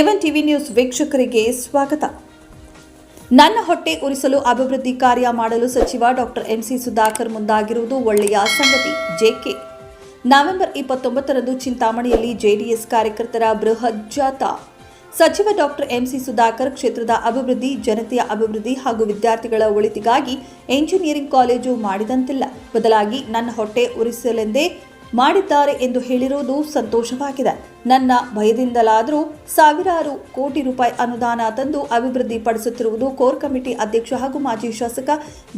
Seven TV news ವೀಕ್ಷಕರಿಗೆ ಸ್ವಾಗತ. ನನ್ನ ಹೊಟ್ಟೆ ಉರಿಸಲು ಅಭಿವೃದ್ಧಿ ಕಾರ್ಯ ಮಾಡಲು ಸಚಿವ ಡಾಕ್ಟರ್ ಎಂಸಿ ಸುಧಾಕರ್ ಮುಂದಾಗಿರುವುದು ಒಳ್ಳೆಯ ಸಂಗತಿ. ಜೆಕೆ ನವೆಂಬರ್ ಇಪ್ಪತ್ತೊಂಬತ್ತರಂದು ಚಿಂತಾಮಣಿಯಲ್ಲಿ ಜೆಡಿಎಸ್ ಕಾರ್ಯಕರ್ತರ ಬೃಹತ್ ಜಾಥಾ ಸಚಿವ ಡಾಕ್ಟರ್ ಎಂಸಿ ಸುಧಾಕರ್ ಕ್ಷೇತ್ರದ ಅಭಿವೃದ್ಧಿ, ಜನತೆಯ ಅಭಿವೃದ್ಧಿ ಹಾಗೂ ವಿದ್ಯಾರ್ಥಿಗಳ ಒಳಿತಿಗಾಗಿ ಎಂಜಿನಿಯರಿಂಗ್ ಕಾಲೇಜು ಮಾಡಿದಂತಿಲ್ಲ. ಬದಲಾಗಿ ನನ್ನ ಹೊಟ್ಟೆ ಉರಿಸಲೆಂದೇ ಮಾಡಿದ್ದಾರೆ ಎಂದು ಹೇಳಿರುವುದು ಸಂತೋಷವಾಗಿದೆ. ನನ್ನ ಭಯದಿಂದಲಾದರೂ ಸಾವಿರಾರು ಕೋಟಿ ರೂಪಾಯಿ ಅನುದಾನ ತಂದು ಅಭಿವೃದ್ಧಿ ಪಡಿಸುತ್ತಿರುವುದು ಕೋರ್ ಕಮಿಟಿ ಅಧ್ಯಕ್ಷ ಹಾಗೂ ಮಾಜಿ ಶಾಸಕ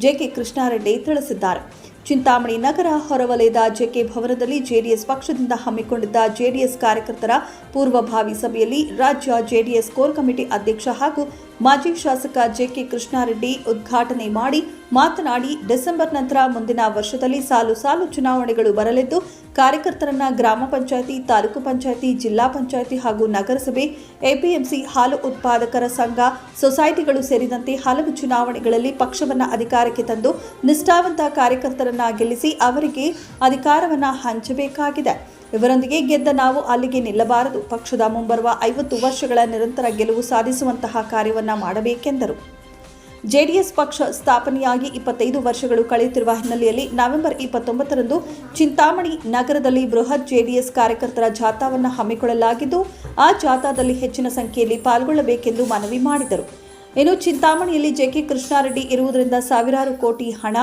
ಜೆಕೆ ಕೃಷ್ಣಾರೆಡ್ಡಿ ತಿಳಿಸಿದ್ದಾರೆ. ಚಿಂತಾಮಣಿ ನಗರ ಹೊರವಲಯದ ಜೆಕೆ ಭವನದಲ್ಲಿ ಜೆಡಿಎಸ್ ಪಕ್ಷದಿಂದ ಹಮ್ಮಿಕೊಂಡಿದ್ದ ಜೆಡಿಎಸ್ ಕಾರ್ಯಕರ್ತರ ಪೂರ್ವಭಾವಿ ಸಭೆಯಲ್ಲಿ ರಾಜ್ಯ ಜೆಡಿಎಸ್ ಕೋರ್ ಕಮಿಟಿ ಅಧ್ಯಕ್ಷ ಹಾಗೂ ಮಾಜಿ ಶಾಸಕ ಜೆಕೆ ಕೃಷ್ಣಾರೆಡ್ಡಿ ಉದ್ಘಾಟನೆ ಮಾಡಿ ಮಾತನಾಡಿ ಡಿಸೆಂಬರ್ ನಂತರ ಮುಂದಿನ ವರ್ಷದಲ್ಲಿ ಸಾಲು ಸಾಲು ಚುನಾವಣೆಗಳು ಬರಲಿದ್ದು, ಕಾರ್ಯಕರ್ತರನ್ನ ಗ್ರಾಮ ಪಂಚಾಯಿತಿ, ತಾಲೂಕು ಪಂಚಾಯಿತಿ, ಜಿಲ್ಲಾ ಪಂಚಾಯಿತಿ ಹಾಗೂ ನಗರಸಭೆ, ಎಪಿಎಂಸಿ ಹಾಲು ಉತ್ಪಾದಕರ ಸಂಘ, ಸೊಸೈಟಿಗಳು ಸೇರಿದಂತೆ ಹಲವು ಚುನಾವಣೆಗಳಲ್ಲಿ ಪಕ್ಷವನ್ನು ಅಧಿಕಾರಕ್ಕೆ ತಂದು ನಿಷ್ಠಾವಂತ ಕಾರ್ಯಕರ್ತರನ್ನ ಗೆಲ್ಲಿಸಿ ಅವರಿಗೆ ಅಧಿಕಾರವನ್ನು ಹಂಚಬೇಕಾಗಿದೆ. ಇವರೊಂದಿಗೆ ಗೆದ್ದ ನಾವು ಅಲ್ಲಿಗೆ ನಿಲ್ಲಬಾರದು. ಪಕ್ಷದ ಮುಂಬರುವ ಐವತ್ತು ವರ್ಷಗಳ ನಿರಂತರ ಗೆಲುವು ಸಾಧಿಸುವಂತಹ ಕಾರ್ಯವನ್ನು ಮಾಡಬೇಕೆಂದರು. ಜೆಡಿಎಸ್ ಪಕ್ಷ ಸ್ಥಾಪನೆಯಾಗಿ ಇಪ್ಪತ್ತೈದು ವರ್ಷಗಳು ಕಳೆಯುತ್ತಿರುವ ಹಿನ್ನೆಲೆಯಲ್ಲಿ ನವೆಂಬರ್ ಇಪ್ಪತ್ತೊಂಬತ್ತರಂದು ಚಿಂತಾಮಣಿ ನಗರದಲ್ಲಿ ಬೃಹತ್ ಜೆಡಿಎಸ್ ಕಾರ್ಯಕರ್ತರ ಜಾಥಾವನ್ನು ಹಮ್ಮಿಕೊಳ್ಳಲಾಗಿದ್ದು, ಆ ಜಾಥಾದಲ್ಲಿ ಹೆಚ್ಚಿನ ಸಂಖ್ಯೆಯಲ್ಲಿ ಪಾಲ್ಗೊಳ್ಳಬೇಕೆಂದು ಮನವಿ ಮಾಡಿದರು. ಇನ್ನು ಚಿಂತಾಮಣಿಯಲ್ಲಿ ಜೆಕೆ ಕೃಷ್ಣಾರೆಡ್ಡಿ ಇರುವುದರಿಂದ ಸಾವಿರಾರು ಕೋಟಿ ಹಣ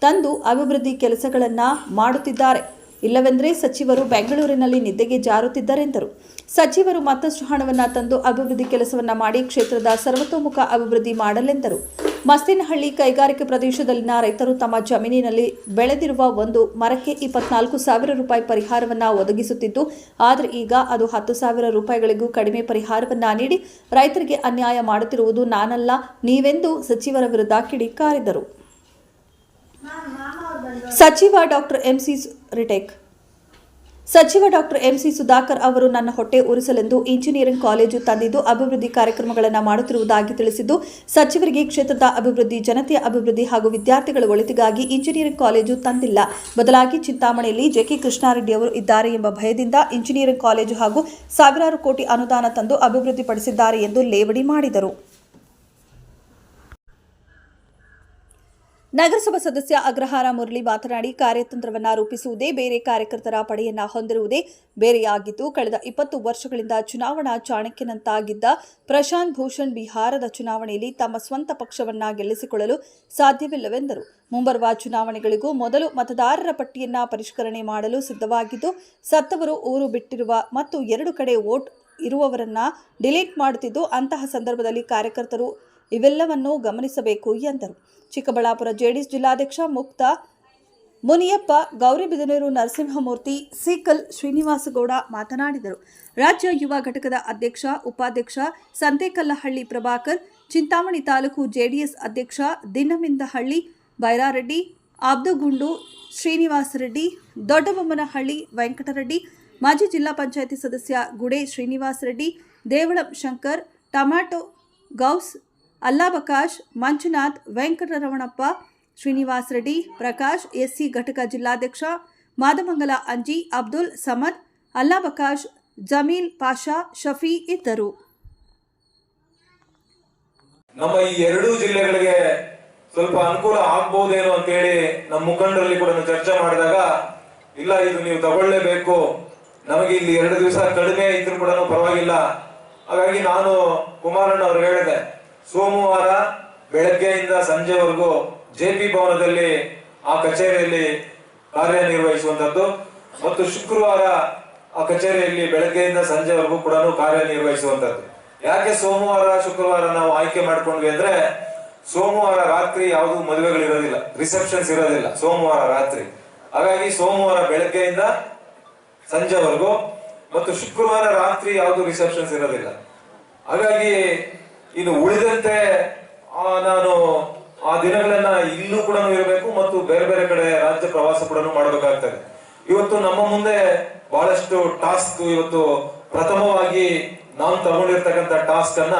ತಂದು ಅಭಿವೃದ್ಧಿ ಕೆಲಸಗಳನ್ನು ಮಾಡುತ್ತಿದ್ದಾರೆ. ಇಲ್ಲವೆಂದರೆ ಸಚಿವರು ಬೆಂಗಳೂರಿನಲ್ಲಿ ನಿದ್ದೆಗೆ ಜಾರುತ್ತಿದ್ದರೆಂದರು ಸಚಿವರು ಮತ್ತಷ್ಟು ಹಣವನ್ನು ತಂದು ಅಭಿವೃದ್ಧಿ ಕೆಲಸವನ್ನು ಮಾಡಿ ಕ್ಷೇತ್ರದ ಸರ್ವತೋಮುಖ ಅಭಿವೃದ್ಧಿ ಮಾಡಲೆಂದರು. ಮಸ್ತಿನಹಳ್ಳಿ ಕೈಗಾರಿಕೆ ಪ್ರದೇಶದಲ್ಲಿನ ರೈತರು ತಮ್ಮ ಜಮೀನಿನಲ್ಲಿ ಬೆಳೆದಿರುವ ಒಂದು ಮರಕ್ಕೆ ಇಪ್ಪತ್ನಾಲ್ಕು ಸಾವಿರ ರೂಪಾಯಿ ಪರಿಹಾರವನ್ನು ಒದಗಿಸುತ್ತಿದ್ದು, ಆದರೆ ಈಗ ಅದು ಹತ್ತು ಸಾವಿರ ರೂಪಾಯಿಗಳಿಗೂ ಕಡಿಮೆ ಪರಿಹಾರವನ್ನು ನೀಡಿ ರೈತರಿಗೆ ಅನ್ಯಾಯ ಮಾಡುತ್ತಿರುವುದು ನಾನಲ್ಲ, ನೀವೆಂದು ಸಚಿವರ ವಿರುದ್ಧ ಕಿಡಿಕಾರಿದರು. ಸಚಿವ ಡಾಕ್ಟರ್ ಎಂಸಿ ರಿಟೇಕ್. ಸಚಿವ ಡಾಕ್ಟರ್ ಎಂಸಿ ಸುಧಾಕರ್ ಅವರು ನನ್ನ ಹೊಟ್ಟೆ ಉರಿಸಲೆಂದು ಇಂಜಿನಿಯರಿಂಗ್ ಕಾಲೇಜು ತಂದಿದ್ದು ಅಭಿವೃದ್ಧಿ ಕಾರ್ಯಕ್ರಮಗಳನ್ನು ಮಾಡುತ್ತಿರುವುದಾಗಿ ತಿಳಿಸಿದ್ದು, ಸಚಿವರಿಗೆ ಕ್ಷೇತ್ರದ ಅಭಿವೃದ್ಧಿ, ಜನತೆಯ ಅಭಿವೃದ್ಧಿ ಹಾಗೂ ವಿದ್ಯಾರ್ಥಿಗಳ ಒಳಿತಿಗಾಗಿ ಇಂಜಿನಿಯರಿಂಗ್ ಕಾಲೇಜು ತಂದಿಲ್ಲ. ಬದಲಾಗಿ ಚಿಂತಾಮಣಿಯಲ್ಲಿ ಜೆಕೆ ಕೃಷ್ಣಾರೆಡ್ಡಿ ಅವರು ಇದ್ದಾರೆ ಎಂಬ ಭಯದಿಂದ ಇಂಜಿನಿಯರಿಂಗ್ ಕಾಲೇಜು ಹಾಗೂ ಸಾವಿರಾರು ಕೋಟಿ ಅನುದಾನ ತಂದು ಅಭಿವೃದ್ಧಿಪಡಿಸಿದ್ದಾರೆ ಎಂದು ಲೇವಡಿ ಮಾಡಿದರು. ನಗರಸಭಾ ಸದಸ್ಯ ಅಗ್ರಹಾರ ಮುರಳಿ ಮಾತನಾಡಿ, ಕಾರ್ಯತಂತ್ರವನ್ನು ರೂಪಿಸುವುದೇ ಬೇರೆ ಕಾರ್ಯಕರ್ತರ ಪಡೆಯನ್ನ ಹೊಂದಿರುವುದೇ ಬೇರೆಯಾಗಿದ್ದು, ಕಳೆದ ಇಪ್ಪತ್ತು ವರ್ಷಗಳಿಂದ ಚುನಾವಣಾ ಚಾಣಕ್ಯನಂತಾಗಿದ್ದ ಪ್ರಶಾಂತ್ ಭೂಷಣ್ ಬಿಹಾರದ ಚುನಾವಣೆಯಲ್ಲಿ ತಮ್ಮ ಸ್ವಂತ ಪಕ್ಷವನ್ನ ಗೆಲ್ಲಿಸಿಕೊಳ್ಳಲು ಸಾಧ್ಯವಿಲ್ಲವೆಂದರು. ಮುಂಬರುವ ಚುನಾವಣೆಗಳಿಗೂ ಮೊದಲು ಮತದಾರರ ಪಟ್ಟಿಯನ್ನ ಪರಿಷ್ಕರಣೆ ಮಾಡಲು ಸಿದ್ಧವಾಗಿದ್ದು, ಸತ್ತವರು ಊರು ಬಿಟ್ಟಿರುವ ಮತ್ತು ಎರಡು ಕಡೆ ವೋಟ್ ಇರುವವರನ್ನ ಡಿಲೀಟ್ ಮಾಡುತ್ತಿದ್ದು, ಅಂತಹ ಸಂದರ್ಭದಲ್ಲಿ ಕಾರ್ಯಕರ್ತರು ಇವೆಲ್ಲವನ್ನು ಗಮನಿಸಬೇಕು ಎಂದರು. ಚಿಕ್ಕಬಳ್ಳಾಪುರ ಜೆಡಿಎಸ್ ಜಿಲ್ಲಾಧ್ಯಕ್ಷ ಮುಕ್ತ ಮುನಿಯಪ್ಪ ಗೌರಿಬಿದನೂರು ನರಸಿಂಹಮೂರ್ತಿ, ಸೀಕಲ್ ಶ್ರೀನಿವಾಸಗೌಡ ಮಾತನಾಡಿದರು. ರಾಜ್ಯ ಯುವ ಘಟಕದ ಅಧ್ಯಕ್ಷ, ಉಪಾಧ್ಯಕ್ಷ ಸಂತೇಕಲ್ಲಹಳ್ಳಿ ಪ್ರಭಾಕರ್, ಚಿಂತಾಮಣಿ ತಾಲೂಕು ಜೆಡಿಎಸ್ ಅಧ್ಯಕ್ಷ ದಿನಮಿಂದಹಳ್ಳಿ ಬೈರಾರೆಡ್ಡಿ ಆಬ್ದಗುಂಡು ಶ್ರೀನಿವಾಸ ರೆಡ್ಡಿ ದೊಡ್ಡಬೊಮ್ಮನಹಳ್ಳಿ ವೆಂಕಟರೆಡ್ಡಿ, ಮಾಜಿ ಜಿಲ್ಲಾ ಪಂಚಾಯಿತಿ ಸದಸ್ಯ ಗುಡೆ ಶ್ರೀನಿವಾಸ ರೆಡ್ಡಿ ದೇವಳಂ ಶಂಕರ್, ಟಮಾಟೋ ಗೌಸ್ ಅಲ್ಲಾಬಕಾಶ್, ಮಂಜುನಾಥ್, ವೆಂಕಟರಮಣಪ್ಪ, ಶ್ರೀನಿವಾಸ್ ರೆಡ್ಡಿ, ಪ್ರಕಾಶ್, ಎಸ್ಸಿ ಘಟಕ ಜಿಲ್ಲಾಧ್ಯಕ್ಷ, ಮಾದಮಂಗಲ ಅಂಜಿ, ಅಬ್ದುಲ್ ಸಮದ್, ಅಲ್ಲಾಬಕಾಶ್, ಜಮೀಲ್ ಪಾಷಾ, ಶಫಿ ಇದ್ದರು. ನಮ್ಮ ಈ ಎರಡೂ ಜಿಲ್ಲೆಗಳಿಗೆ ಸ್ವಲ್ಪ ಅನುಕೂಲ ಆಗಬಹುದೇನೋ ಅಂತ ಹೇಳಿ ನಮ್ಮ ಮುಖಂಡರಲ್ಲಿ ಕೂಡ ಚರ್ಚೆ ಮಾಡಿದಾಗ, ಇಲ್ಲ, ಇದು ನೀವು ತಗೊಳ್ಳೇಬೇಕು, ನಮಗೆ ಇಲ್ಲಿ ಎರಡು ದಿವಸ ಕಡಿಮೆ ಇದ್ರು ಕೂಡ ಪರವಾಗಿಲ್ಲ. ಹಾಗಾಗಿ ನಾನು ಕುಮಾರಣ್ಣ ಅವ್ರು ಹೇಳಿದೆ ಸೋಮವಾರ ಬೆಳಗ್ಗೆಯಿಂದ ಸಂಜೆವರೆಗೂ ಜೆ ಪಿ ಭವನದಲ್ಲಿ ಆ ಕಚೇರಿಯಲ್ಲಿ ಕಾರ್ಯನಿರ್ವಹಿಸುವಂತದ್ದು ಮತ್ತು ಶುಕ್ರವಾರ ಆ ಕಚೇರಿಯಲ್ಲಿ ಬೆಳಗ್ಗೆಯಿಂದ ಸಂಜೆವರೆಗೂ ಕೂಡ ಕಾರ್ಯನಿರ್ವಹಿಸುವಂತದ್ದು ಯಾಕೆ ಸೋಮವಾರ, ಶುಕ್ರವಾರ ನಾವು ಆಯ್ಕೆ ಮಾಡ್ಕೊಂಡ್ವಿ ಅಂದ್ರೆ, ಸೋಮವಾರ ರಾತ್ರಿ ಯಾವುದು ಮದುವೆಗಳಿರೋದಿಲ್ಲ. ರಿಸೆಪ್ಷನ್ಸ್ ಇರೋದಿಲ್ಲ ಸೋಮವಾರ ರಾತ್ರಿ. ಹಾಗಾಗಿ ಸೋಮವಾರ ಬೆಳಗ್ಗೆಯಿಂದ ಸಂಜೆವರೆಗೂ ಮತ್ತು ಶುಕ್ರವಾರ ರಾತ್ರಿ ಯಾವುದು ರಿಸೆಪ್ಷನ್ಸ್ ಇರೋದಿಲ್ಲ. ಹಾಗಾಗಿ ಇನ್ನು ಉಳಿದಂತೆ ನಾನು ಆ ದಿನಗಳನ್ನ ಇಲ್ಲೂ ಕೂಡ ಇರಬೇಕು ಮತ್ತು ಬೇರೆ ಬೇರೆ ಕಡೆ ರಾಜ್ಯ ಪ್ರವಾಸ ಕೂಡ ಮಾಡಬೇಕಾಗ್ತದೆ. ಇವತ್ತು ನಮ್ಮ ಮುಂದೆ ಬಹಳಷ್ಟು ಟಾಸ್ಕ್ ಇವತ್ತು ಪ್ರಥಮವಾಗಿ ನಾನು ತಗೊಂಡಿರ್ತಕ್ಕಂಥ ಟಾಸ್ಕ್ ಅನ್ನ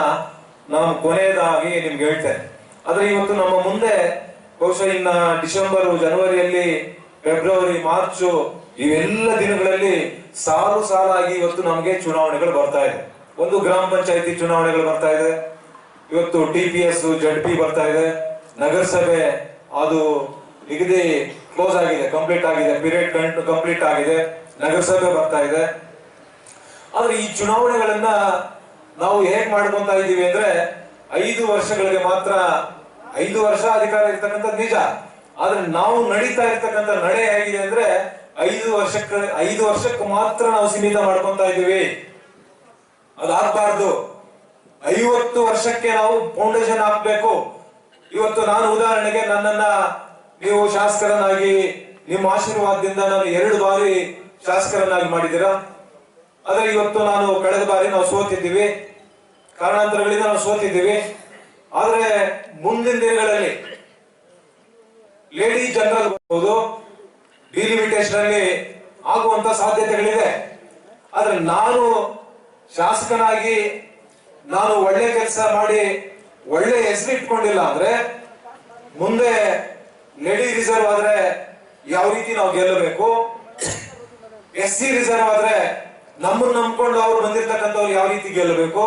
ನಾನು ಕೊನೆಯದಾಗಿ ನಿಮ್ಗೆ ಹೇಳ್ತೇನೆ. ಆದ್ರೆ ಇವತ್ತು ನಮ್ಮ ಮುಂದೆ ಬಹುಶಃ ಇನ್ನ ಡಿಸೆಂಬರ್, ಜನವರಿಯಲ್ಲಿ, ಫೆಬ್ರವರಿ, ಮಾರ್ಚ್ ಇವೆಲ್ಲ ದಿನಗಳಲ್ಲಿ ಸಾಲು ಸಾಲಾಗಿ ಇವತ್ತು ನಮಗೆ ಚುನಾವಣೆಗಳು ಬರ್ತಾ ಇದೆ. ಒಂದು ಗ್ರಾಮ ಪಂಚಾಯತಿ ಚುನಾವಣೆಗಳು ಬರ್ತಾ ಇದೆ. ಇವತ್ತು T P S Z P ಬರ್ತಾ ಇದೆ. ನಗರಸಭೆ ಅದು ನಿಗದಿ ಕ್ಲೋಸ್ ಆಗಿದೆ, ಕಂಪ್ಲೀಟ್ ಆಗಿದೆ, ಪೀರಿಯಡ್ ಕಂಪ್ಲೀಟ್ ಆಗಿದೆ, ನಗರಸಭೆ ಬರ್ತಾ ಇದೆ. ಆದ್ರೆ ಈ ಚುನಾವಣೆಗಳನ್ನ ನಾವು ಹೇಗ್ ಮಾಡ್ಕೊಂತ ಇದ್ದೀವಿ ಅಂದ್ರೆ ಐದು ವರ್ಷಗಳಿಗೆ ಮಾತ್ರ, ಐದು ವರ್ಷ ಅಧಿಕಾರ ಇರ್ತಕ್ಕಂತ ನಿಜ. ಆದ್ರೆ ನಾವು ನಡೀತಾ ಇರ್ತಕ್ಕಂಥ ನಡೆ ಹೇಗಿದೆ ಅಂದ್ರೆ ಐದು ವರ್ಷಕ್ಕೆ ಐದು ವರ್ಷಕ್ಕೆ ಮಾತ್ರ ನಾವು ಸೀಮಿತ ಮಾಡ್ಕೊಂತ ಇದ್ದೀವಿ. ಅದಾಗಬಾರ್ದು. ಐವತ್ತು ವರ್ಷಕ್ಕೆ ನಾವು ಫೌಂಡೇಶನ್ ಹಾಕ್ಬೇಕು ಇವತ್ತು ನಾನು ಉದಾಹರಣೆಗೆ ನನ್ನನ್ನ ನೀವು ಶಾಸಕರನ್ನಾಗಿ, ನಿಮ್ಮ ಆಶೀರ್ವಾದದಿಂದ ನಾನು ಎರಡು ಬಾರಿ ಶಾಸಕರನ್ನಾಗಿ ಮಾಡಿದ್ದೀರಾ? ಆದ್ರೆ ಇವತ್ತು ನಾನು ಕಳೆದ ಬಾರಿ ನಾವು ಸೋತಿದ್ದೀವಿ. ಕಾರಣಾಂತರಗಳಿಂದ ನಾವು ಸೋತಿದ್ದೀವಿ. ಆದ್ರೆ ಮುಂದಿನ ದಿನಗಳಲ್ಲಿ ಲೇಡಿ ಜನರಲ್ ಬರ್ಬೋದು ಡಿಲಿಮಿಟೇಷನ್ ಅಲ್ಲಿ ಆಗುವಂತ ಸಾಧ್ಯತೆಗಳಿದೆ. ಆದ್ರೆ ನಾನು ಶಾಸಕನಾಗಿ ನಾನು ಒಳ್ಳೆ ಕೆಲಸ ಮಾಡಿ ಒಳ್ಳೆ ಹೆಸರು ಇಟ್ಕೊಂಡಿಲ್ಲ ಅಂದ್ರೆ ಮುಂದೆ ಲೇಡಿ ರಿಸರ್ವ್ ಆದ್ರೆ ಯಾವ ರೀತಿ ನಾವು ಗೆಲ್ಲಬೇಕು? ಎಸ್ ಸಿ ರಿಸರ್ವ್ ಆದ್ರೆ ನಮ್ಮನ್ನ ನಂಬ್ಕೊಂಡು ಅವ್ರು ಬಂದಿರ್ತಕ್ಕಂಥವ್ರು ಯಾವ ರೀತಿ ಗೆಲ್ಲಬೇಕು?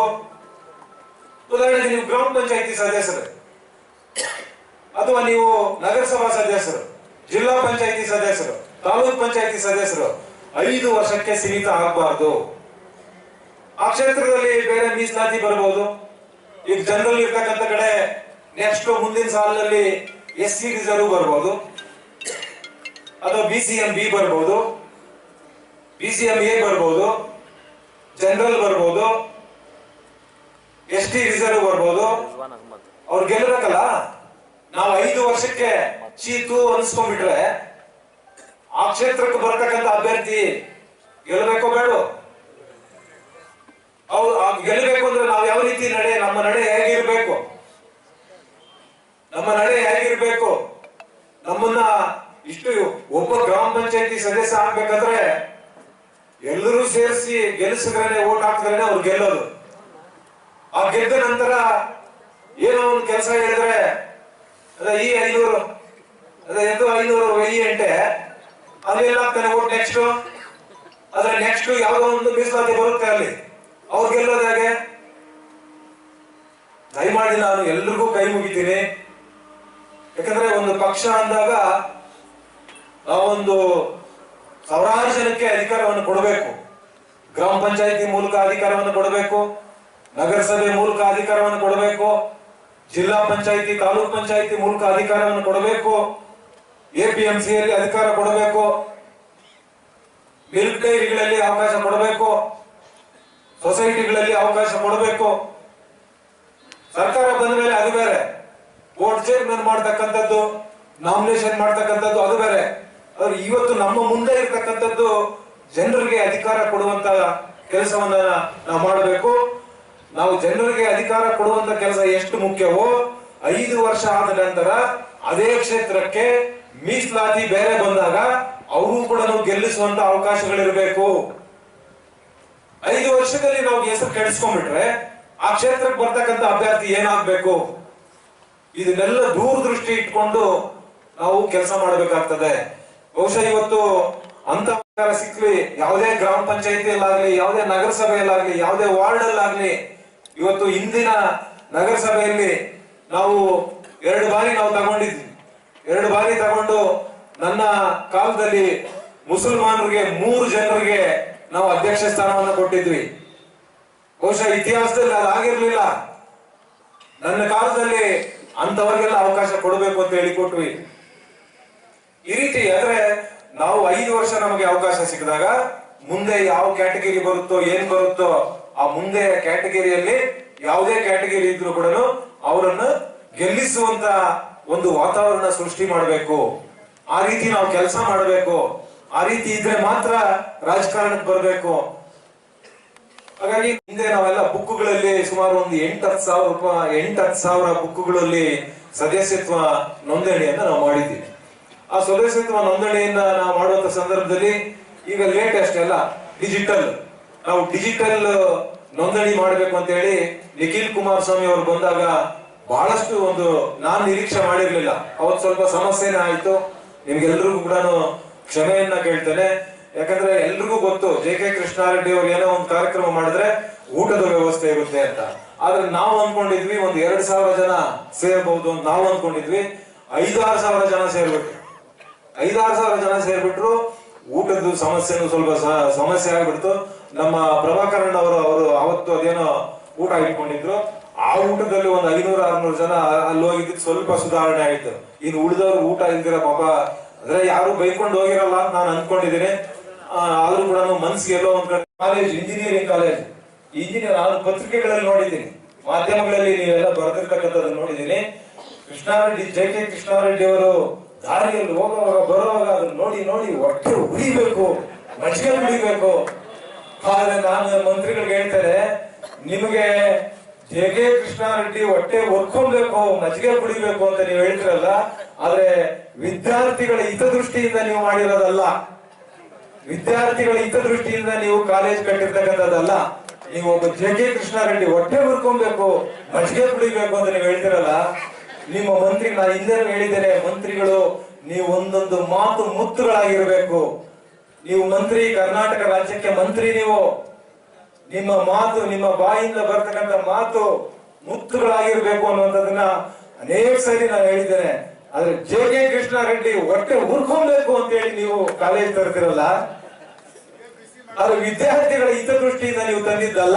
ಉದಾಹರಣೆಗೆ ನೀವು ಗ್ರಾಮ ಪಂಚಾಯತಿ ಸದಸ್ಯರು. ಅಥವಾ ನೀವು ನಗರಸಭಾ ಸದಸ್ಯರು, ಜಿಲ್ಲಾ ಪಂಚಾಯತಿ ಸದಸ್ಯರು, ತಾಲೂಕ್ ಪಂಚಾಯತಿ ಸದಸ್ಯರು ಐದು ವರ್ಷಕ್ಕೆ ಸೀಮಿತ ಆಗಬಾರ್ದು. ಆ ಕ್ಷೇತ್ರದಲ್ಲಿ ಬೇರೆ ಮೀಸಲಾತಿ ಬರಬಹುದು ಈಗ ಜನರಲ್ ಇರ್ತಕ್ಕಂಥ ಕಡೆ ನೆಕ್ಸ್ಟ್ ಮುಂದಿನ ಸಾಲಿನಲ್ಲಿ ಎಸ್ ಸಿ ರಿಸರ್ವ್ ಬರ್ಬೋದು. ಅಥವಾ ಬಿ ಸಿ ಎಂ, ಬಿ ಬರ್ಬೋದು. ಬಿ ಸಿ ಎಂ, ಎ ಬರ್ಬೋದು. ಜನರಲ್ ಬರ್ಬೋದು. ಎಸ್ ಟಿ ರಿಸರ್ವ್ ಬರ್ಬೋದು. ಅವ್ರು ಗೆಲ್ಲಬೇಕಲ್ಲ? ನಾವು ಐದು ವರ್ಷಕ್ಕೆ ಚೀತು ಅನ್ಸ್ಕೊಂಡ್ಬಿಟ್ರೆ ಆ ಕ್ಷೇತ್ರಕ್ಕೆ ಬರ್ತಕ್ಕಂಥ ಅಭ್ಯರ್ಥಿ ಗೆಲ್ಲಬೇಕೋ ಬೇಡ ಅವ್ರು ಗೆಲ್ಲಬೇಕು ಅಂದ್ರೆ ನಾವು ಯಾವ ರೀತಿ ನಡೆ, ನಮ್ಮ ನಡೆ ಹೇಗಿರ್ಬೇಕು? ನಮ್ಮ ನಡೆ ಹೇಗಿರ್ಬೇಕು? ನಮ್ಮನ್ನ ಇಷ್ಟು ಒಬ್ಬ ಗ್ರಾಮ ಪಂಚಾಯತಿ ಸದಸ್ಯ ಆಗ್ಬೇಕಂದ್ರೆ ಎಲ್ಲರೂ ಸೇರಿಸಿ ಗೆಲ್ಲಿಸಿದ್ರೇನೆ ಓಟ್ ಹಾಕಿದ್ರೇನೆ ಅವ್ರು ಗೆಲ್ಲೋದು. ಆ ಗೆದ್ದ ನಂತರ ಏನೋ ಒಂದು ಕೆಲಸ ಹೇಳಿದ್ರೆ, ಅದೇ ಈ ಐನೂರು, ಅದೇ ಎದ್ದು ಐನೂರು ಈ ಎಂಟೆ ಆಗ್ತಾನೆ ಓಟ್ ನೆಕ್ಸ್ಟ್ ಅದ್ರ ನೆಕ್ಸ್ಟ್ ಯಾವ್ದೋ ಒಂದು ಮೀಸಲಾತಿ ಬರುತ್ತೆ ಅಲ್ಲಿ. ಅವ್ರು ಗೆಲ್ಲೋದು ಹೇಗೆ? ದಯಮಾಡಿ ನಾನು ಎಲ್ರಿಗೂ ಕೈ ಮುಗಿತೀನಿ. ಯಾಕಂದ್ರೆ ಒಂದು ಪಕ್ಷ ಅಂದಾಗ ನಾವೊಂದು ಸಾವಿರಾರು ಜನಕ್ಕೆ ಅಧಿಕಾರವನ್ನು ಕೊಡಬೇಕು. ಗ್ರಾಮ ಪಂಚಾಯತಿ ಮೂಲಕ ಅಧಿಕಾರವನ್ನು ಕೊಡಬೇಕು. ನಗರಸಭೆ ಮೂಲಕ ಅಧಿಕಾರವನ್ನು ಕೊಡಬೇಕು. ಜಿಲ್ಲಾ ಪಂಚಾಯತಿ, ತಾಲೂಕ್ ಪಂಚಾಯತಿ ಮೂಲಕ ಅಧಿಕಾರವನ್ನು ಕೊಡಬೇಕು. ಎ ಪಿ ಎಂ ಸಿಯಲ್ಲಿ ಅಧಿಕಾರ ಕೊಡಬೇಕು. ಮಿಲ್ಕ್ ಡೈರಿಗಳಲ್ಲಿ ಅವಕಾಶ ಕೊಡಬೇಕು. ಸೊಸೈಟಿಗಳಲ್ಲಿ ಅವಕಾಶ ಕೊಡಬೇಕು. ಸರ್ಕಾರ ಬಂದ ಮೇಲೆ ಅದು ಬೇರೆ. ಬೋರ್ಡ್ ಚೇರ್ಮನ್ ಮಾಡ್ತಕ್ಕಂಥದ್ದು ನಾಮಿನೇಷನ್ ಮಾಡ್ತಕ್ಕಂಥದ್ದು ಅದು ಬೇರೆ. ಆದ್ರೆ ಇವತ್ತು ನಮ್ಮ ಮುಂದೆ ಇರ್ತಕ್ಕಂಥದ್ದು ಜನರಿಗೆ ಅಧಿಕಾರ ಕೊಡುವಂತ ಕೆಲಸವನ್ನ ನಾವು ಮಾಡಬೇಕು. ನಾವು ಜನರಿಗೆ ಅಧಿಕಾರ ಕೊಡುವಂತ ಕೆಲಸ ಎಷ್ಟು ಮುಖ್ಯವೋ ಐದು ವರ್ಷ ಆದ ನಂತರ ಅದೇ ಕ್ಷೇತ್ರಕ್ಕೆ ಮೀಸಲಾತಿ ಬೇರೆ ಬಂದಾಗ ಅವರು ಕೂಡ ನಾವು ಗೆಲ್ಲಿಸುವಂತ ಅವಕಾಶಗಳಿರಬೇಕು. ಐದು ವರ್ಷದಲ್ಲಿ ನಾವು ಹೆಸರು ಕೆಡಿಸ್ಕೊಂಡ್ಬಿಟ್ರೆ ಆ ಕ್ಷೇತ್ರಕ್ಕೆ ಬರ್ತಕ್ಕಂಥ ಅಭ್ಯರ್ಥಿ ಏನಾಗಬೇಕು? ಇದನ್ನೆಲ್ಲ ದೂರದೃಷ್ಟಿ ಇಟ್ಕೊಂಡು ನಾವು ಕೆಲಸ ಮಾಡಬೇಕಾಗ್ತದೆ. ಬಹುಶಃ ಇವತ್ತು ಅಂತ ಸಿಕ್ಲಿ, ಯಾವುದೇ ಗ್ರಾಮ ಪಂಚಾಯತಿಯಲ್ಲಾಗ್ಲಿ, ಯಾವುದೇ ನಗರಸಭೆಯಲ್ಲಾಗ್ಲಿ, ಯಾವುದೇ ವಾರ್ಡ್ ಅಲ್ಲಾಗ್ಲಿ ಇವತ್ತು ಇಂದಿನ ನಗರಸಭೆಯಲ್ಲಿ ನಾವು ಎರಡು ಬಾರಿ ನಾವು ತಗೊಂಡಿದ್ವಿ. ಎರಡು ಬಾರಿ ತಗೊಂಡು ನನ್ನ ಕಾಲದಲ್ಲಿ ಮುಸಲ್ಮಾನರಿಗೆ ಮೂರು ಜನರಿಗೆ ನಾವು ಅಧ್ಯಕ್ಷ ಸ್ಥಾನವನ್ನು ಕೊಟ್ಟಿದ್ವಿ. ಬಹುಶಃ ಇತಿಹಾಸದಲ್ಲಿ ಅದು ಆಗಿರ್ಲಿಲ್ಲ. ನನ್ನ ಕಾಲದಲ್ಲಿ ಅಂತವರಿಗೆಲ್ಲ ಅವಕಾಶ ಕೊಡಬೇಕು ಅಂತ ಹೇಳಿ ಕೊಟ್ವಿ. ಈ ರೀತಿ ಆದ್ರೆ ನಾವು ಐದು ವರ್ಷ ನಮಗೆ ಅವಕಾಶ ಸಿಕ್ಕಿದಾಗ ಮುಂದೆ ಯಾವ ಕ್ಯಾಟಗರಿ ಬರುತ್ತೋ, ಏನ್ ಬರುತ್ತೋ, ಆ ಮುಂದೆ ಕ್ಯಾಟಗರಿಯಲ್ಲಿ ಯಾವುದೇ ಕ್ಯಾಟಗರಿ ಇದ್ರು ಕೂಡ ಅವರನ್ನು ಗೆಲ್ಲಿಸುವಂತ ಒಂದು ವಾತಾವರಣ ಸೃಷ್ಟಿ ಮಾಡಬೇಕು. ಆ ರೀತಿ ನಾವು ಕೆಲಸ ಮಾಡಬೇಕು. ಆ ರೀತಿ ಇದ್ರೆ ಮಾತ್ರ ರಾಜಕಾರಣಕ್ಕೆ ಬರಬೇಕು. ಹಾಗಾಗಿ ಹಿಂದೆ ನಾವೆಲ್ಲ ಬುಕ್ಗಳಲ್ಲಿ ಸುಮಾರು ಒಂದು ಎಂಟು ಹತ್ತು ಸಾವಿರ ರೂಪಾಯಿ ಎಂಟ್ ಹತ್ತು ಸಾವಿರ ಬುಕ್ಗಳಲ್ಲಿ ಸದಸ್ಯತ್ವ ನೋಂದಣಿಯನ್ನ ನಾವು ಮಾಡಿದ್ದೀವಿ. ಆ ಸದಸ್ಯತ್ವ ನೋಂದಣಿಯನ್ನ ನಾವು ಮಾಡುವಂತ ಸಂದರ್ಭದಲ್ಲಿ ಈಗ ಲೇಟೆಸ್ಟ್ ಎಲ್ಲ ಡಿಜಿಟಲ್. ನಾವು ಡಿಜಿಟಲ್ ನೋಂದಣಿ ಮಾಡಬೇಕು ಅಂತ ಹೇಳಿ ನಿಖಿಲ್ ಕುಮಾರಸ್ವಾಮಿ ಅವರು ಬಂದಾಗ ಬಹಳಷ್ಟು ಒಂದು ನಾನ್ ನಿರೀಕ್ಷೆ ಮಾಡಿರ್ಲಿಲ್ಲ. ಅವತ್ತು ಸ್ವಲ್ಪ ಸಮಸ್ಯೆನೇ ಆಯ್ತು. ನಿಮ್ಗೆಲ್ರಿಗೂ ಕೂಡ ಕ್ಷಮೆಯನ್ನ ಕೇಳ್ತೇನೆ. ಯಾಕಂದ್ರೆ ಎಲ್ರಿಗೂ ಗೊತ್ತು, ಜೆ ಕೆ ಕೃಷ್ಣಾರೆಡ್ಡಿ ಅವ್ರು ಏನೋ ಒಂದು ಕಾರ್ಯಕ್ರಮ ಮಾಡಿದ್ರೆ ಊಟದ ವ್ಯವಸ್ಥೆ ಇರುತ್ತೆ ಅಂತ. ಆದ್ರೆ ನಾವು ಅನ್ಕೊಂಡಿದ್ವಿ ಒಂದ್ ಎರಡ್ ಸಾವಿರ ಜನ ಸೇರ್ಬಹುದು ಅಂತ ನಾವು ಅನ್ಕೊಂಡಿದ್ವಿ. ಐದಾರು ಸಾವಿರ ಜನ ಸೇರ್ಬಿಟ್ರು ಐದಾರು ಸಾವಿರ ಜನ ಸೇರ್ಬಿಟ್ರು ಊಟದ ಸಮಸ್ಯೆನೂ ಸ್ವಲ್ಪ ಸಮಸ್ಯೆ ಆಗ್ಬಿಡ್ತು. ನಮ್ಮ ಪ್ರಭಾಕರಣ್ಣ ಅವರು ಅವರು ಅವತ್ತು ಅದೇನೋ ಊಟ ಇಟ್ಕೊಂಡಿದ್ರು. ಆ ಊಟದಲ್ಲಿ ಒಂದು ಐನೂರ, ಆರ್ನೂರು ಜನ ಅಲ್ಲಿ ಹೋಗಿದ್ದು ಸ್ವಲ್ಪ ಸುಧಾರಣೆ ಆಯ್ತು. ಇನ್ನು ಉಳಿದವ್ರು ಊಟ ಇಲ್ದಿರ ಪಾಪ ಅಂದ್ರೆ ಯಾರು ಬೈಕೊಂಡು ಹೋಗಿರಲ್ಲ ಅಂತ ನಾನು ಅನ್ಕೊಂಡಿದ್ದೀನಿ. ಆದ್ರೂ ಕೂಡ ಮನ್ಸಿಗೆ ಎಲ್ಲೋ ಒಂದ್ ಕಾಲೇಜ್ ಇಂಜಿನಿಯರಿಂಗ್ ಕಾಲೇಜ್. ಇಂಜಿನಿಯರ್ ನಾನು ಪತ್ರಿಕೆಗಳಲ್ಲಿ ನೋಡಿದ್ದೀನಿ. ಮಾಧ್ಯಮಗಳಲ್ಲಿ ನೀವೆಲ್ಲ ಬರೆದಿರ್ತಕ್ಕಂಥದ್ದು ನೋಡಿದ್ದೀನಿ. ಕೃಷ್ಣಾರೆಡ್ಡಿ, ಜೆ ಕೆ ಕೃಷ್ಣಾರೆಡ್ಡಿ ಅವರು ದಾರಿಯಲ್ಲಿ ಹೋಗುವಾಗ, ಬರುವಾಗ ಅದನ್ನ ನೋಡಿ ನೋಡಿ ಒಟ್ಟು ಉಳಿಬೇಕು ಮಜ್ಜಿಗೆ ಉಳಿಬೇಕು ಆದ್ರೆ ನಾನು ಮಂತ್ರಿಗಳಿಗೆ ಹೇಳ್ತಾರೆ ನಿಮಗೆ ಕೆ ಕೃಷ್ಣಾರೆಡ್ಡಿ ಹೊಟ್ಟೆ ಒರ್ಕೊಬೇಕು ಮಜ್ಜಿಗೆ ಕುಡಿಬೇಕು ಅಂತ ನೀವು ಹೇಳ್ತಿರಲ್ಲ, ಆದ್ರೆ ವಿದ್ಯಾರ್ಥಿಗಳ ಹಿತದೃಷ್ಟಿಯಿಂದ ನೀವು ಮಾಡಿರೋದಲ್ಲ. ವಿದ್ಯಾರ್ಥಿಗಳ ಹಿತದೃಷ್ಟಿಯಿಂದ ನೀವು ಕಾಲೇಜ್ ಕಟ್ಟಿರ್ತಕ್ಕಂಥದ್ದಲ್ಲ. ನೀವು ಒಬ್ಬ ಜೆ ಕೆ ಕೃಷ್ಣಾರೆಡ್ಡಿ ಹೊಟ್ಟೆ ಹುರ್ಕೊಬೇಕು ಮಜ್ಜಿಗೆ ಕುಡಿಬೇಕು ಅಂತ ನೀವು ಹೇಳ್ತಿರಲ್ಲ, ನಿಮ್ಮ ಮಂತ್ರಿ ನಾನು ಹಿಂದೆ ಹೇಳಿದ್ದೇನೆ, ಮಂತ್ರಿಗಳು, ನೀವು ಒಂದೊಂದು ಮಾತು ಮುತ್ತುಗಳಾಗಿರ್ಬೇಕು. ನೀವು ಮಂತ್ರಿ, ಕರ್ನಾಟಕ ರಾಜ್ಯಕ್ಕೆ ಮಂತ್ರಿ ನೀವು. ನಿಮ್ಮ ಮಾತು, ನಿಮ್ಮ ಬಾಯಿಂದ ಬರ್ತಕ್ಕಂಥ ಮಾತು ಮುತ್ತುಗಳಾಗಿರ್ಬೇಕು ಅನ್ನುವಂಥದ್ದನ್ನ ಅನೇಕ ಸರಿ ನಾನು ಹೇಳಿದ್ದೇನೆ. ಆದ್ರೆ ಜೆ ಕೆ ಕೃಷ್ಣಾರೆಡ್ಡಿ ಹೊಟ್ಟೆ ಹುರ್ಕೊಬೇಕು ಅಂತ ಹೇಳಿ ನೀವು ಕಾಲೇಜ್ ತರ್ತಿರಲ್ಲ ಆದ್ರೆ ವಿದ್ಯಾರ್ಥಿಗಳ ಹಿತದೃಷ್ಟಿಯಿಂದ ನೀವು ತಂದಿದ್ದಲ್ಲ.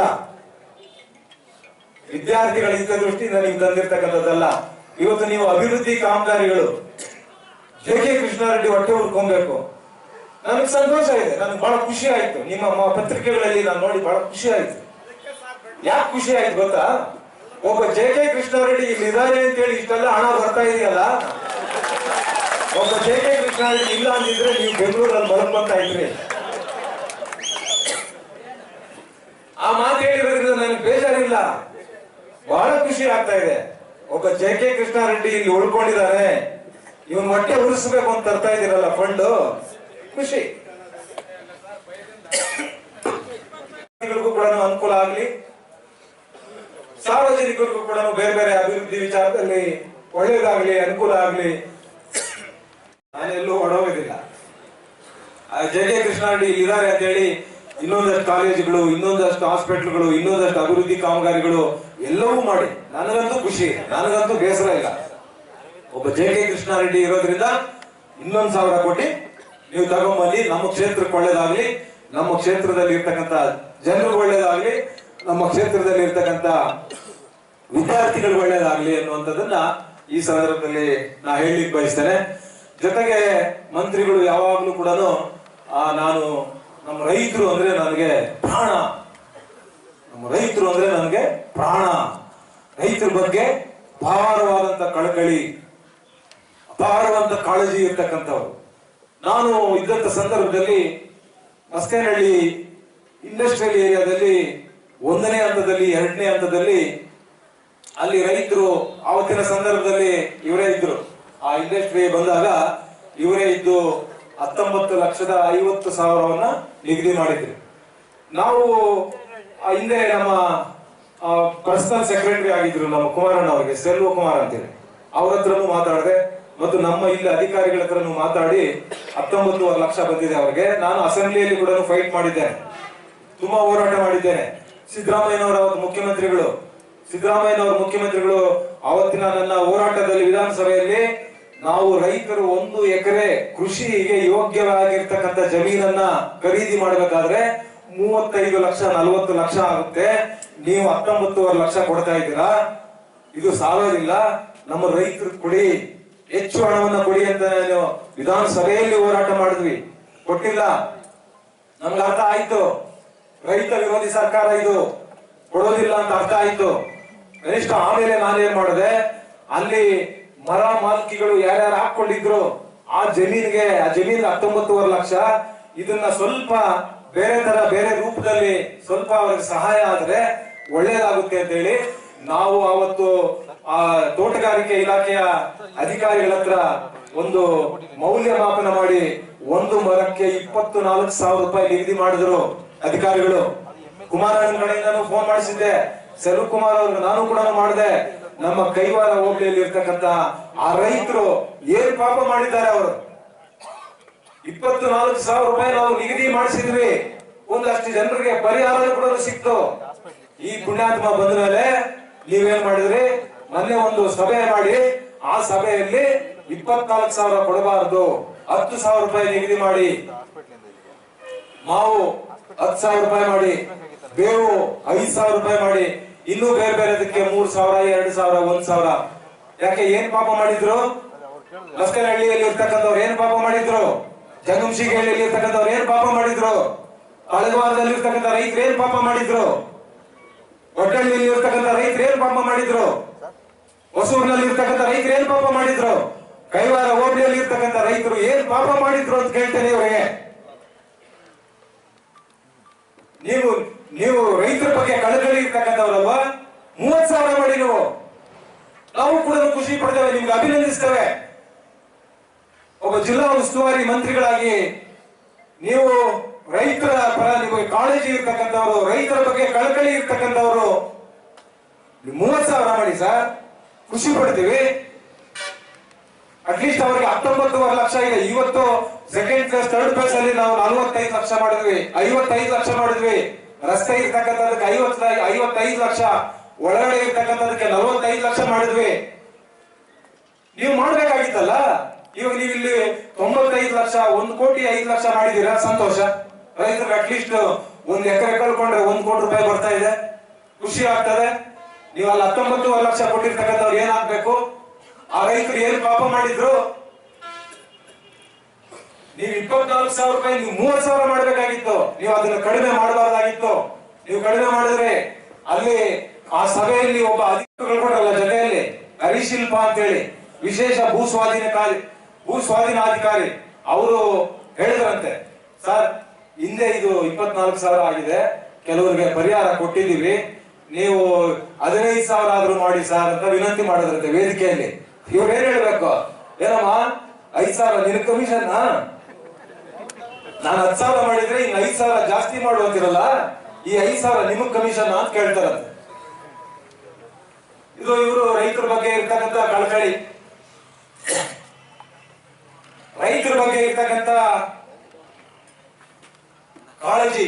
ವಿದ್ಯಾರ್ಥಿಗಳ ಹಿತದೃಷ್ಟಿಯಿಂದ ನೀವು ತಂದಿರ್ತಕ್ಕಂಥದ್ದಲ್ಲ. ಇವತ್ತು ನೀವು ಅಭಿವೃದ್ಧಿ ಕಾಮಗಾರಿಗಳು, ಜೆ ಕೆ ಕೃಷ್ಣಾರೆಡ್ಡಿ ಹೊಟ್ಟೆ ಹುರ್ಕೊಬೇಕು ನನಗೆ ಸಂತೋಷ ಇದೆ ನನಗೆ ಬಹಳ ಖುಷಿ ಆಯ್ತು. ನಿಮ್ಮ ಪತ್ರಿಕೆಗಳಲ್ಲಿ ನಾನು ನೋಡಿ ಬಹಳ ಖುಷಿ ಆಯ್ತು. ಯಾಕೆ ಖುಷಿ ಆಯ್ತು ಗೊತ್ತಾ? ಒಬ್ಬ ಜೆ ಕೆ ಕೃಷ್ಣಾರೆಡ್ಡಿ ಇಲ್ಲಿ ಅಂತ ಹೇಳಿ ಇಷ್ಟೆಲ್ಲ ಹಣ ಬರ್ತಾ ಇದೆಯಲ್ಲ? ಒಬ್ಬ ಜೆ ಕೆ ಕೃಷ್ಣಾರೆಡ್ಡಿ ಇಲ್ಲ ಅಂದಿದ್ರೆ ನೀವು ಬೆಂಗಳೂರಲ್ಲಿ ಮಲಗ್ಕೊಂತ ಇದ್ರಿ. ಆ ಮಾತು ಹೇಳಿರೋದ್ರಿಂದ ನನಗೆ ಬೇಜಾರಿಲ್ಲ. ಬಹಳ ಖುಷಿ ಆಗ್ತಾ ಇದೆ. ಒಬ್ಬ ಜೆ ಕೆ ಕೃಷ್ಣಾರೆಡ್ಡಿ ಇಲ್ಲಿ ಉಳ್ಕೊಂಡಿದ್ದಾರೆ ಇವನ್ ಹೊಟ್ಟೆ ಉರಿಸ್ಬೇಕು ಅಂತ ತರ್ತಾ ಇದೀರಲ್ಲ ಫಂಡ್ ಖುಷಿ. ಕೂಡ ಅನುಕೂಲ ಆಗ್ಲಿ. ಸಾರ್ವಜನಿಕರಿಗೂ ಕೂಡ ಬೇರೆ ಬೇರೆ ಅಭಿವೃದ್ಧಿ ವಿಚಾರದಲ್ಲಿ ಒಳ್ಳೇದಾಗ್ಲಿ ಅನುಕೂಲ ಆಗ್ಲಿ. ನಾನೆಲ್ಲೂ ಹೊಡೋಗೋದಿಲ್ಲ ಜೆ ಕೆ ಕೃಷ್ಣಾರೆಡ್ಡಿ ಇದ್ದಾರೆ ಅಂತ ಹೇಳಿ ಇನ್ನೊಂದಷ್ಟು ಕಾಲೇಜುಗಳು, ಇನ್ನೊಂದಷ್ಟು ಹಾಸ್ಪಿಟ್ಲ್ಗಳು, ಇನ್ನೊಂದಷ್ಟು ಅಭಿವೃದ್ಧಿ ಕಾಮಗಾರಿಗಳು ಎಲ್ಲವೂ ಮಾಡಿ. ನನಗಂತೂ ಖುಷಿ, ನನಗಂತೂ ಬೇಸರ ಇಲ್ಲ. ಒಬ್ಬ ಜೆ ಕೆ ಕೃಷ್ಣಾರೆಡ್ಡಿ ಇರೋದ್ರಿಂದ ಇನ್ನೊಂದು ಸಾವಿರ ಕೋಟಿ ನೀವು ತಗೊಂಬನ್ನಿ ನಮ್ಮ ಕ್ಷೇತ್ರಕ್ಕೆ ಒಳ್ಳೇದಾಗ್ಲಿ, ನಮ್ಮ ಕ್ಷೇತ್ರದಲ್ಲಿ ಇರ್ತಕ್ಕಂತ ಜನರಿಗೆ ಒಳ್ಳೇದಾಗ್ಲಿ, ನಮ್ಮ ಕ್ಷೇತ್ರದಲ್ಲಿ ಇರ್ತಕ್ಕಂತ ವಿದ್ಯಾರ್ಥಿಗಳು ಒಳ್ಳೇದಾಗ್ಲಿ ಅನ್ನುವಂಥದ್ದನ್ನ ಈ ಸಂದರ್ಭದಲ್ಲಿ ನಾ ಹೇಳಲಿಕ್ಕೆ ಬಯಸ್ತೇನೆ. ಜೊತೆಗೆ ಮಂತ್ರಿಗಳು ಯಾವಾಗ್ಲೂ ಕೂಡ ನಾನು ನಮ್ಮ ರೈತರು ಅಂದ್ರೆ ನನಗೆ ಪ್ರಾಣ. ನಮ್ಮ ರೈತರು ಅಂದ್ರೆ ನನಗೆ ಪ್ರಾಣ. ರೈತರ ಬಗ್ಗೆ ಅಪಾರವಾದಂತ ಕಳಕಳಿ ಅಪಾರವಾದಂತ ಕಾಳಜಿ ಇರ್ತಕ್ಕಂಥವ್ರು. ನಾನು ಇದ್ದಂತ ಸಂದರ್ಭದಲ್ಲಿ ಮಸ್ಕೇನಹಳ್ಳಿ ಇಂಡಸ್ಟ್ರಿಯಲ್ ಏರಿಯಾದಲ್ಲಿ ಒಂದನೇ ಹಂತದಲ್ಲಿ, ಎರಡನೇ ಹಂತದಲ್ಲಿ ಅಲ್ಲಿ ರೈತರು ಆವತ್ತಿನ ಸಂದರ್ಭದಲ್ಲಿ ಇವರೇ ಇದ್ರು. ಆ ಇಂಡಸ್ಟ್ರಿ ಬಂದಾಗ ಇವರೇ ಇದ್ದು ಹತ್ತೊಂಬತ್ತು ಲಕ್ಷದ ಐವತ್ತು ಸಾವಿರವನ್ನ ನಿಗದಿ ಮಾಡಿದ್ರು. ನಾವು ಹಿಂದೆ ನಮ್ಮ ಪರ್ಸನಲ್ ಸೆಕ್ರೆಟರಿ ಆಗಿದ್ರು ನಮ್ಮ ಕುಮಾರಣ್ಣ ಅವರಿಗೆ ಸೆಲ್ವ ಕುಮಾರ್ ಅಂತೇಳಿ ಅವ್ರ ಹತ್ರನೂ ಮಾತಾಡಿದೆ. ಮತ್ತು ನಮ್ಮ ಇಲ್ಲಿ ಅಧಿಕಾರಿಗಳ ಹತ್ರನೂ ಮಾತಾಡಿ ಹತ್ತೊಂಬತ್ತುವರೆ ಲಕ್ಷ ಬಂದಿದೆ ಅವರಿಗೆ. ನಾನು ಅಸೆಂಬ್ಲಿಯಲ್ಲಿ ಕೂಡ ಫೈಟ್ ಮಾಡಿದ್ದೇನೆ. ತುಂಬಾ ಹೋರಾಟ ಮಾಡಿದ್ದೇನೆ. ಸಿದ್ದರಾಮಯ್ಯನವರ ಮುಖ್ಯಮಂತ್ರಿಗಳು ಸಿದ್ದರಾಮಯ್ಯನವರ ಮುಖ್ಯಮಂತ್ರಿಗಳು ಅವತ್ತಿನ ನನ್ನ ಹೋರಾಟದಲ್ಲಿ ವಿಧಾನಸಭೆಯಲ್ಲಿ ನಾವು ರೈತರು ಒಂದು ಎಕರೆ ಕೃಷಿಗೆ ಯೋಗ್ಯವಾಗಿರ್ತಕ್ಕಂಥ ಜಮೀನನ್ನ ಖರೀದಿ ಮಾಡಬೇಕಾದ್ರೆ ಮೂವತ್ತೈದು ಲಕ್ಷ, ನಲವತ್ತು ಲಕ್ಷ ಆಗುತ್ತೆ. ನೀವು ಹತ್ತೊಂಬತ್ತುವರೆ ಲಕ್ಷ ಕೊಡ್ತಾ ಇದ್ದೀರಾ? ಇದು ಸಾಲೋದಿಲ್ಲ. ನಮ್ಮ ರೈತರು ಕೊಡಿ. ಹೆಚ್ಚು ಹಣವನ್ನ ಕೊಡಿ ಅಂತ ನಾನು ವಿಧಾನಸಭೆಯಲ್ಲಿ ಹೋರಾಟ ಮಾಡಿದ್ವಿ. ಕೊಟ್ಟಿಲ್ಲ. ನಮ್ಗೆ ಅರ್ಥ ಆಯ್ತು. ರೈತ ವಿರೋಧಿ ಸರ್ಕಾರ ಇದು. ಕೊಡೋದಿಲ್ಲ ಅಂತ ಅರ್ಥ ಆಯ್ತು. ಕನಿಷ್ಠ ಆಮೇಲೆ ನಾನೇನ್ ಮಾಡಿದೆ? ಅಲ್ಲಿ ಮರ ಮಾಲ್ಕಿಗಳು ಯಾರ್ಯಾರು ಹಾಕೊಂಡಿದ್ರು ಆ ಜಮೀನ್ಗೆ, ಆ ಜಮೀನ್ ಹತ್ತೊಂಬತ್ತುವರೆ ಲಕ್ಷ. ಇದನ್ನ ಸ್ವಲ್ಪ ಬೇರೆ ತರ, ಬೇರೆ ರೂಪದಲ್ಲಿ ಸ್ವಲ್ಪ ಅವ್ರಿಗೆ ಸಹಾಯ ಆದ್ರೆ ಒಳ್ಳೇದಾಗುತ್ತೆ ಅಂತ ಹೇಳಿ ನಾವು ಅವತ್ತು ಆ ತೋಟಗಾರಿಕೆ ಇಲಾಖೆಯ ಅಧಿಕಾರಿಗಳ ಹತ್ರ ಒಂದು ಮೌಲ್ಯಮಾಪನ ಮಾಡಿ ಒಂದು ಮರಕ್ಕೆ ಇಪ್ಪತ್ತು ನಾಲ್ಕು ಸಾವಿರ ರೂಪಾಯಿ ನಿಗದಿ ಮಾಡಿದ್ರು ಅಧಿಕಾರಿಗಳು. ಕುಮಾರಣ್ಣನ ಕಡೆಯಿಂದನೂ ಫೋನ್ ಮಾಡಿಸಿದ್ದೆ. ಸೆಲ್ವ ಕುಮಾರ್ ನಾನು ಕೂಡ ಮಾಡಿದೆ. ನಮ್ಮ ಕೈವಾರ ಹೋಬಳಿಯಲ್ಲಿ ಇರ್ತಕ್ಕಂತ ಆ ರೈತರು ಏನ್ ಪಾಪ ಮಾಡಿದ್ದಾರೆ ಅವರು? ಇಪ್ಪತ್ತು ನಾಲ್ಕು ಸಾವಿರ ರೂಪಾಯಿ ನಾವು ನಿಗದಿ ಮಾಡಿಸಿದ್ವಿ. ಒಂದಷ್ಟು ಜನರಿಗೆ ಪರಿಹಾರ ಕೂಡ ಸಿಕ್ತು. ಈ ಪುಣ್ಯಾತ್ಮ ಬಂದ ಮೇಲೆ ನೀವೇನ್ ಮಾಡಿದ್ರಿ? ಮೊನ್ನೆ ಒಂದು ಸಭೆ ಮಾಡಿ, ಆ ಸಭೆಯಲ್ಲಿ ಇಪ್ಪತ್ನಾಲ್ಕು ಸಾವಿರ ಕೊಡಬಾರದು, ಹತ್ತು ಸಾವಿರ ರೂಪಾಯಿ ನಿಗದಿ ಮಾಡಿ. ಮಾವು ಹತ್ತು ಸಾವಿರ ರೂಪಾಯಿ ಮಾಡಿ, ಬೇವು ಐದು ಸಾವಿರ ರೂಪಾಯಿ ಮಾಡಿ, ಇನ್ನೂ ಬೇರೆ ಬೇರೆದಕ್ಕೆ ಮೂರ್ ಸಾವಿರ, ಎರಡು ಸಾವಿರ, ಒಂದ್ ಸಾವಿರ. ಯಾಕೆ, ಏನ್ ಪಾಪ ಮಾಡಿದ್ರು? ಲಸ್ಕರಹಳ್ಳಿಯಲ್ಲಿ ಇರ್ತಕ್ಕಂಥವ್ರು ಏನ್ ಪಾಪ ಮಾಡಿದ್ರು? ಜಂಗಮಶಿಗಳ್ಳಿಯಲ್ಲಿ ಇರ್ತಕ್ಕಂಥವ್ರು ಏನ್ ಪಾಪ ಮಾಡಿದ್ರು? ಅಳಗವಾರದಲ್ಲಿ ಇರ್ತಕ್ಕಂಥ ರೈತರು ಏನ್ ಪಾಪ ಮಾಡಿದ್ರು? ಹೊಟ್ಟಳ್ಳಿಯಲ್ಲಿ ಇರ್ತಕ್ಕಂಥ ರೈತರು ಏನ್ ಪಾಪ ಮಾಡಿದ್ರು? ಹೊಸೂರಿನಲ್ಲಿ ಇರ್ತಕ್ಕಂಥ ರೈತರು ಏನ್ ಪಾಪ ಮಾಡಿದ್ರು? ಕೈವಾರ ಹೋಬಳಿಯಲ್ಲಿ ಇರ್ತಕ್ಕಂಥ ರೈತರು ಏನ್ ಪಾಪ ಮಾಡಿದ್ರು ಅಂತ ಕೇಳ್ತೇನೆ ಇವರಿಗೆ. ನೀವು ನೀವು ರೈತರ ಬಗ್ಗೆ ಕಳಕಳಿ ಇರ್ತಕ್ಕಂಥವ್ರಲ್ವಾ? ಮೂವತ್ ಸಾವಿರ ಮಾಡಿ ನೀವು. ನಾವು ಕೂಡ ಖುಷಿ ಪಡ್ತೇವೆ, ನಿಮ್ಗೆ ಅಭಿನಂದಿಸ್ತೇವೆ. ಒಬ್ಬ ಜಿಲ್ಲಾ ಉಸ್ತುವಾರಿ ಮಂತ್ರಿಗಳಾಗಿ ನೀವು ರೈತರ ಪರ ನಿಮಗೆ ಕಾಳಜಿ ಇರ್ತಕ್ಕಂಥವ್ರು, ರೈತರ ಬಗ್ಗೆ ಕಳಕಳಿ ಇರ್ತಕ್ಕಂಥವ್ರು. ಮೂವತ್ ಸಾವಿರ ಮಾಡಿ ಸರ್. ಖುಷಿ ಪಡ್ತೀವಿ. ಅಟ್ಲೀಸ್ಟ್ ಅವರಿಗೆ ಹತ್ತೊಂಬತ್ತುವರೆ ಲಕ್ಷ ಇದೆ. ಇವತ್ತು ಸೆಕೆಂಡ್ ಫೇಸ್ ಥರ್ಡ್ ಫೇಸ್ ಅಲ್ಲಿ ನಾವು ನಲವತ್ತೈದು ಲಕ್ಷ ಮಾಡಿದ್ವಿ. ಐವತ್ತೈದು ಲಕ್ಷ ಮಾಡಿದ್ವಿ. ರಸ್ತೆ ಇರ್ತಕ್ಕಂಥದಕ್ಕೆ ಐವತ್ತ ಐವತ್ತೈದು ಲಕ್ಷ. ಒಳಗಡೆ ಇರ್ತಕ್ಕಂಥದಕ್ಕೆ ನಲವತ್ತೈದು ಲಕ್ಷ ಮಾಡಿದ್ವಿ. ನೀವು ಮಾಡ್ಬೇಕಾಗಿತ್ತಲ್ಲ? ಇವಾಗ ನೀವು ಇಲ್ಲಿ ತೊಂಬತ್ತೈದು ಲಕ್ಷ, ಒಂದ್ ಕೋಟಿ ಐದು ಲಕ್ಷ ಮಾಡಿದೀರಾ ಸಂತೋಷ. ರೈತರಿಗೆ ಅಟ್ಲೀಸ್ಟ್ ಒಂದ್ ಎಕರೆ ಕಳ್ಕೊಂಡ್ರೆ ಒಂದ್ ಕೋಟಿ ರೂಪಾಯಿ ಬರ್ತಾ ಇದೆ. ಖುಷಿ ಆಗ್ತದೆ. ನೀವು ಅಲ್ಲಿ ಹತ್ತೊಂಬತ್ತು ಲಕ್ಷ ಕೊಟ್ಟಿರ್ತಕ್ಕಂಥವ್ರು ಏನಾಗ್ಬೇಕು? ಆ ರೈತರು ಏನ್ ಪಾಪ ಮಾಡಿದ್ರು? ನೀವು ಇಪ್ಪತ್ನಾಲ್ಕು ಸಾವಿರ ರೂಪಾಯಿ, ನೀವು ಮೂವತ್ ಸಾವಿರ ಮಾಡ್ಬೇಕಾಗಿತ್ತು. ನೀವು ಅದನ್ನ ಕಡಿಮೆ ಮಾಡಬಾರ್ದಾಗಿತ್ತು. ನೀವು ಕಡಿಮೆ ಮಾಡಿದ್ರೆ ಅಲ್ಲಿ ಆ ಸಭೆಯಲ್ಲಿ ಒಬ್ಬ ಅಧಿಕಾರಿಗಳು ಕೊಡಲ್ಲ ಜೊತೆಯಲ್ಲಿ, ಹರಿಶಿಲ್ಪ ಅಂತ ಹೇಳಿ ವಿಶೇಷ ಭೂ ಸ್ವಾಧೀನಕಾರಿ ಭೂ ಸ್ವಾಧೀನಾಧಿಕಾರಿ ಅವರು ಹೇಳಿದ್ರಂತೆ, ಸರ್, ಹಿಂದೆ ಇದು ಇಪ್ಪತ್ನಾಲ್ಕು ಸಾವಿರ ಆಗಿದೆ. ಕೆಲವರಿಗೆ ಪರಿಹಾರ ಕೊಟ್ಟಿದ್ದೀವಿ. ನೀವು ಹದಿನೈದು ಸಾವಿರ ಆದ್ರೂ ಮಾಡಿ ಸರ್ ಅಂತ ವಿನಂತಿ ಮಾಡಿದ್ರಂತೆ ವೇದಿಕೆಯಲ್ಲಿ. ಇವ್ರು ಏನ್ ಹೇಳ್ಬೇಕು? ಏನಮ್ಮ, ಐದ್ ಸಾವಿರ ನಿನ್ ಕಮಿಷನ್ ನಾನು ಹತ್ತು ಸಾವಿರ ಮಾಡಿದ್ರೆ ಇನ್ನು ಐದ್ ಸಾವಿರ ಜಾಸ್ತಿ ಮಾಡುವಂತಿರಲ್ಲ ಈ ಐದ್ ಸಾವಿರ ನಿಮಗ್ ಕಮಿಷನ್ ಅಂತ ಕೇಳ್ತಾರಂತೆ. ಇದು ಇವರು ರೈತರ ಬಗ್ಗೆ ಇರ್ತಕ್ಕಂಥ ಕಳಕಳಿ. ರೈತರ ಬಗ್ಗೆ ಇರ್ತಕ್ಕಂಥ ಕಾಳಜಿ.